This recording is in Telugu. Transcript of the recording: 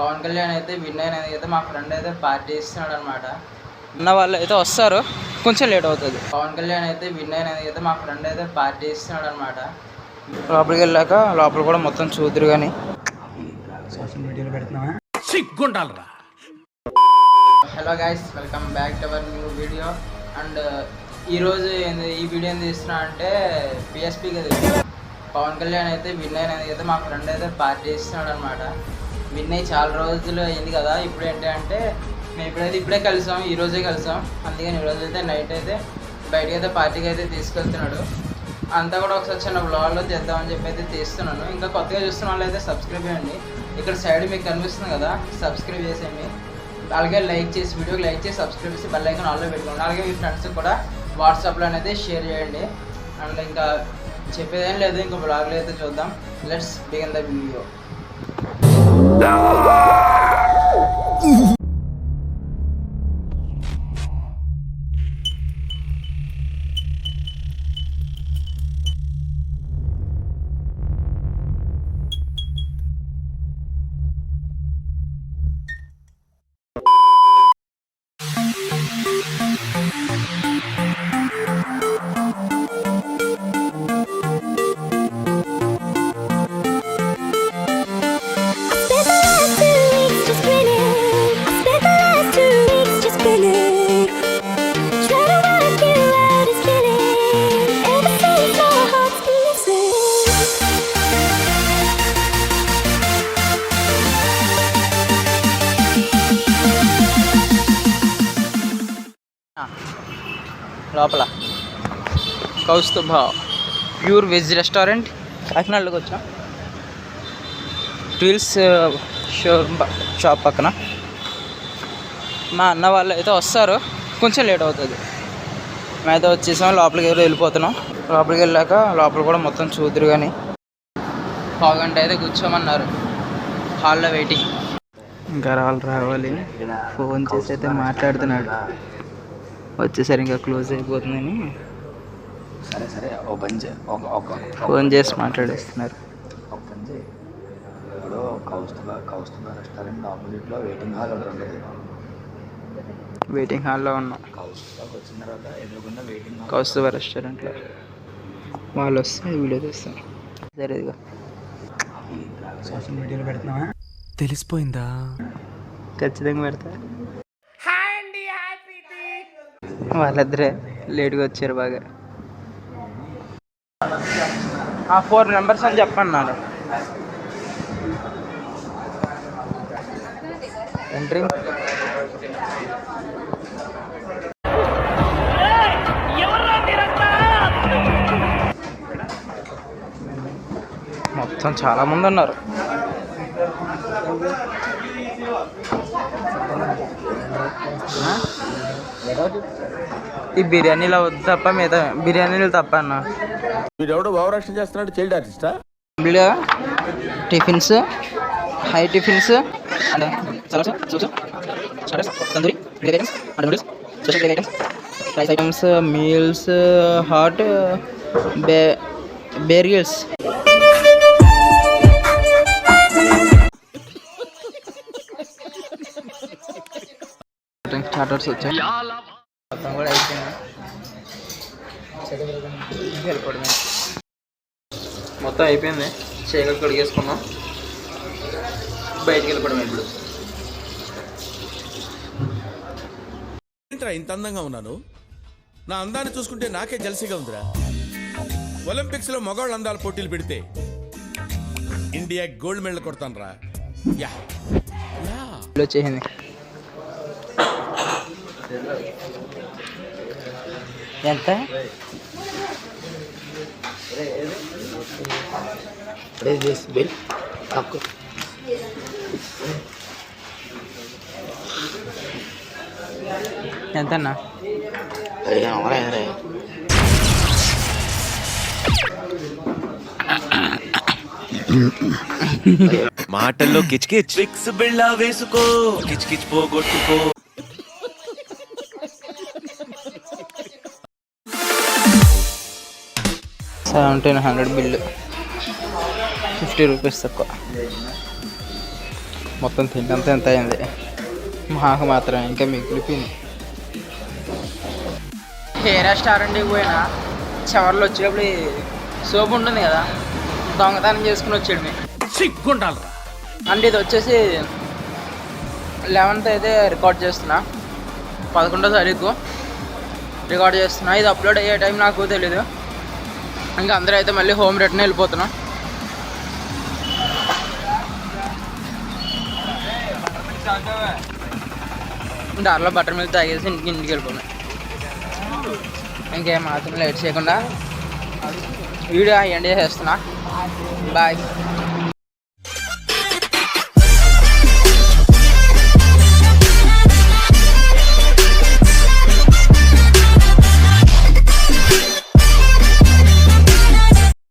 పవన్ కళ్యాణ్ అయితే విన్ అయినది అయితే మా ఫ్రెండ్ అయితే పార్టీ ఇస్తున్నాడు అనమాట ఉన్న వాళ్ళు అయితే వస్తారు. కొంచెం లేట్ అవుతుంది. పవన్ కళ్యాణ్ అయితే విన్ అయినది అయితే మా ఫ్రెండ్ అయితే పార్టీ ఇస్తున్నాడు అనమాట లోపలికి వెళ్ళాక లోపల కూడా మొత్తం చూద్దరు కానీ సోషల్ మీడియాలో పెడుతున్నావా? సిగ్గుండాలరా hello guys welcome back to our new video and ఈరోజు ఏంది ఈ వీడియో ఏం తీస్తున్నా అంటే పిఎస్పి కదా పవన్ కళ్యాణ్ అయితే విన్ అయినది అయితే మా ఫ్రెండ్ అయితే పార్టీ ఇస్తున్నాడు అనమాట విన్ అయ్యి చాలా రోజులు అయింది కదా ఇప్పుడు ఏంటి అంటే మేము ఇప్పుడైతే ఇప్పుడే కలిసాం ఈ రోజే కలిసాం. అందుకని ఈ రోజు అయితే నైట్ అయితే బయటకి అయితే పార్టీకి అయితే తీసుకెళ్తున్నాడు. అంతా కూడా ఒకసారి చిన్న బ్లాగ్లో చేద్దామని చెప్పి అయితే తీస్తున్నాను. ఇంకా కొత్తగా చూస్తున్న వాళ్ళు అయితే సబ్స్క్రైబ్ చేయండి. ఇక్కడ సైడ్ మీకు కనిపిస్తుంది కదా సబ్స్క్రైబ్ చేసేయండి. అలాగే లైక్ చేసి వీడియోకి లైక్ చేసి సబ్స్క్రైబ్ చేసి బెల్ ఐకాన్ ఆల్లో పెట్టుకోండి. అలాగే మీ ఫ్రెండ్స్ కూడా వాట్సాప్లో అనేది షేర్ చేయండి. అండ్ ఇంకా చెప్పేదేం లేదు ఇంకా బ్లాగ్లో అయితే చూద్దాం. Let's begin the video Não! లోపల. Kaustubha pure veg restaurant. కాకినాడలోకి వచ్చాం ట్విల్స్ షో షాప్ పక్కన. మా అన్న వాళ్ళు అయితే వస్తారు. కొంచెం లేట్ అవుతుంది. మేమైతే వచ్చేసాం లోపలికి ఎవరు వెళ్ళిపోతున్నాం. లోపలికి వెళ్ళాక లోపల కూడా మొత్తం చూద్దరు కానీ పావుగంట అయితే కూర్చోమన్నారు. హాల్లో వెయిటింగ్. ఇంకా రావాలి రావాలి. ఫోన్ చేసి అయితే మాట్లాడుతున్నాడు. వచ్చేసరి ఇంకా క్లోజ్ అయిపోతుందని సరే సరే ఓ పని ఫోన్ చేసి మాట్లాడేస్తున్నారు ఒక పని చేయి ఇప్పుడు కౌస్తుభ కౌస్తుభ రెస్టారెంట్ ఆపోజిట్లో వెయిటింగ్ హాల్ ఒకటి ఉండేది వెయిటింగ్ హాల్లో ఉన్నాం కౌస్తుభకి వచ్చిన తర్వాత ఎదురుకుండా వెయిటింగ్ హాల్ కౌస్తుభ రెస్టారెంట్లో వాళ్ళు వస్తే వీడియో తీస్తాం సరే ఇదిగో సోషల్ మీడియాలో పెడుతున్నావా తెలిసిపోయిందా ఖచ్చితంగా పెడతా వాళ్ళిద్దరే లేట్గా వచ్చారు బాగా. ఫోర్ మెంబర్స్ అని చెప్పన్నారు. ఎంట్రీ? మొత్తం చాలా మంది ఉన్నారు. ఆ? ఈ బిర్యానీలో వద్దు తప్ప మీద బిర్యానీలు తప్ప అన్న. వీడెవడో భావరక్షణ చేస్తున్నాడు child ఆర్టిస్టా? Tiffins hi tiffins and salads soups starters tandoori gravy items and noodles special gravy items rice items meals hot బే బేరియల్స్ స్టార్టర్స్ వచ్చాయి. మొత్తం కూడా అయిపోయింది. వెళ్ళిపోవడమే మొత్తం అయిపోయింది చీకలు కడిగేసుకున్నాం. బయటికి వెళ్ళిపోవడం ఇప్పుడు. ఏంట్రా ఇంత అందంగా ఉన్నాను? నా అందాన్ని చూసుకుంటే నాకే జలసిగా ఉందిరా. ఒలింపిక్స్లో మగవాళ్ళ అందాల పోటీలు పెడితే ఇండియా గోల్డ్ మెడల్ కొడతాను రా యా. వచ్చేసింది ఎంత? బిల్ తక్కువ. ఎంత అన్న మాటల్లో కిచకిచ్ ఫిక్స్ బిళ్ళ వేసుకో కిచకిచ్ పోగొట్టుకో. Seventeen hundred bill. Fifty rupees తక్కువ. మొత్తం తిండంతా ఎంత అయింది? మాకు మాత్రం ఇంకా మిగిలిపోయింది హెయిర్ రెస్టారెంట్కి పోయినా చివర్లో వచ్చేటప్పుడు సోప్ ఉంటుంది కదా దొంగతనం చేసుకుని వచ్చాడు మేము సిగ్గుండాలరా. అంటే ఇది వచ్చేసి లెవెన్త్ అయితే రికార్డ్ చేస్తున్నా. పదకొండో తారీఖు రికార్డ్ చేస్తున్నా. ఇది అప్లోడ్ అయ్యే టైం నాకు తెలీదు ఇంకా అందరూ అయితే మళ్ళీ హోమ్ రిటర్న్ వెళ్ళిపోతున్నాం. దారిలో బటర్ మిల్క్ తాగేసి ఇంటికి ఇంటికి వెళ్ళిపోయినా ఇంకేం మాత్రం లేట్ చేయకుండా. Video end చేసేస్తున్నా. బాయ్